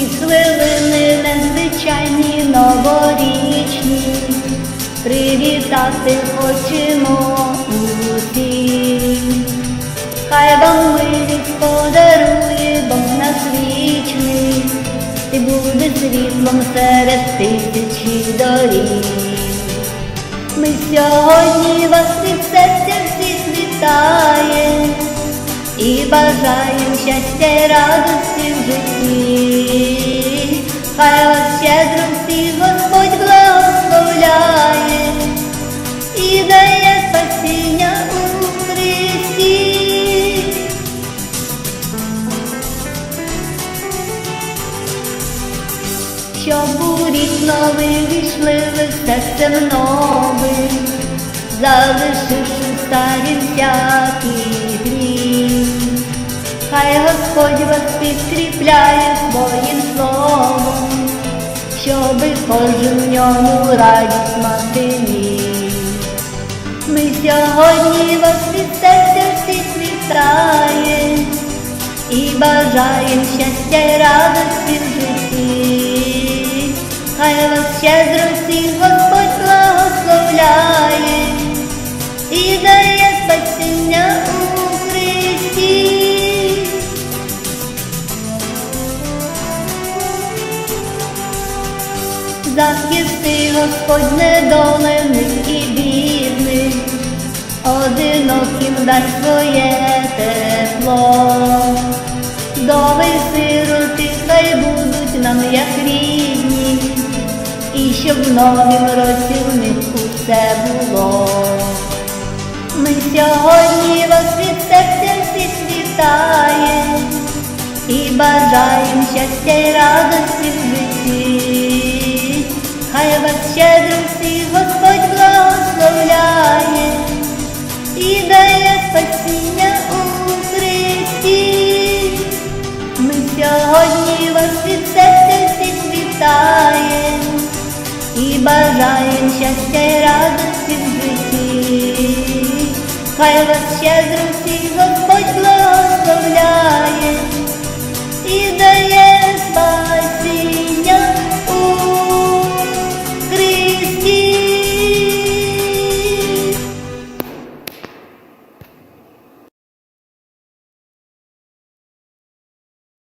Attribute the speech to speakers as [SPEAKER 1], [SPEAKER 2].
[SPEAKER 1] хвилини незвичайні новорічні, привітати хочемо усіх. Хай вам милість подарує Бог наш вічний, і буде світлом серед тисячі доріг. Ми сьогодні вас від серця всіх вітаємо і бажаємо щастя й радості в житті. Хай вас щедро всіх Господь благословляє і дає спасіння у Христі. Щоб у рік новий війшли ви серцем новим, залишивши старі всякі гріх. Хай Господь вас підкріпляє своїм словом, щоби кожен в ньому радість мати міг. Ми сьогодні вас від серця всіх вітаємо і бажаєм щастя й радості в житті. Хай вас щедро Захисти Господь недолених і бідних, одиноким дай своє тепло. Дови сироти хай будуть нам як рідні, і щоб в новім році в них усе було. Ми сьогодні вас від серця всіх вітаємо і бажаєм щастя й радості в житті. Хай вас щедро всіх Господь благословляє і дає спасіння у Христі. Ми сьогодні вас від серця всіх вітаємо і бажаєм щастя й радості в житті. Хай вас щедро всіх Господь